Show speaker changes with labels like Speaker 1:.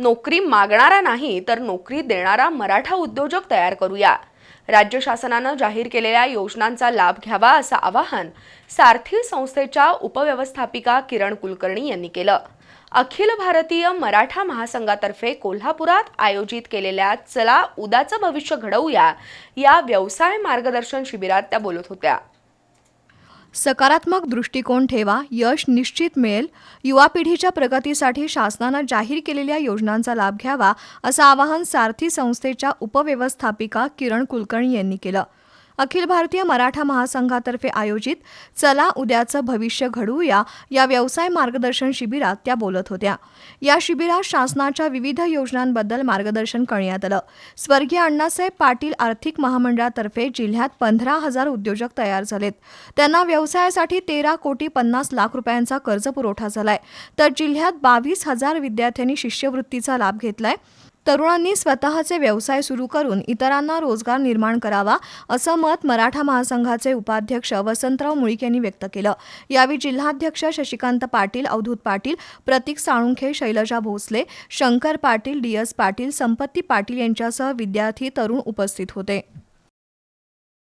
Speaker 1: नोकरी मागणारा नाही तर नोकरी देणारा मराठा उद्योजक तयार करूया. राज्य शासनानं जाहीर केलेल्या योजनांचा लाभ घ्यावा असं आवाहन सारथी संस्थेच्या उपव्यवस्थापिका किरण कुलकर्णी यांनी केलं. अखिल भारतीय मराठा महासंघातर्फे कोल्हापुरात आयोजित केलेल्या चला उदाचं भविष्य घडवूया या व्यवसाय मार्गदर्शन शिबिरात त्या बोलत होत्या.
Speaker 2: सकारात्मक दृष्टिकोन ठेवा यश निश्चित मिळेल. युवा पिढीच्या प्रगतीसाठी शासनानं जाहीर केलेल्या योजनांचा लाभ घ्यावा असं आवाहन सारथी संस्थेच्या उपव्यवस्थापिका किरण कुलकर्णी यांनी केलं. अखिल भारतीय मराठा महासंघातर्फे आयोजित चला उद्याचं भविष्य घडवूया या व्यवसाय मार्गदर्शन शिबिरात त्या बोलत होत्या. या शिबिरात शासनाच्या विविध योजनांबद्दल मार्गदर्शन करण्यात आलं. स्वर्गीय अण्णासाहेब पाटील आर्थिक महामंडळातर्फे जिल्ह्यात पंधरा हजार उद्योजक तयार झालेत. त्यांना व्यवसायासाठी तेरा कोटी पन्नास लाख रुपयांचा कर्ज पुरवठा झालाय. तर जिल्ह्यात बावीस हजार विद्यार्थ्यांनी शिष्यवृत्तीचा लाभ घेतलाय. तरुणांनी स्वतःचे व्यवसाय सुरू करून इतरांना रोजगार निर्माण करावा असं मत मराठा महासंघाचे उपाध्यक्ष वसंतराव मुळीक यांनी व्यक्त केलं. यावेळी जिल्हाध्यक्ष शशिकांत पाटील अवधूत पाटील प्रतीक साळुंखे शैलजा भोसले शंकर पाटील डी एस पाटील संपत्ती पाटील यांच्यासह विद्यार्थी तरुण उपस्थित होते.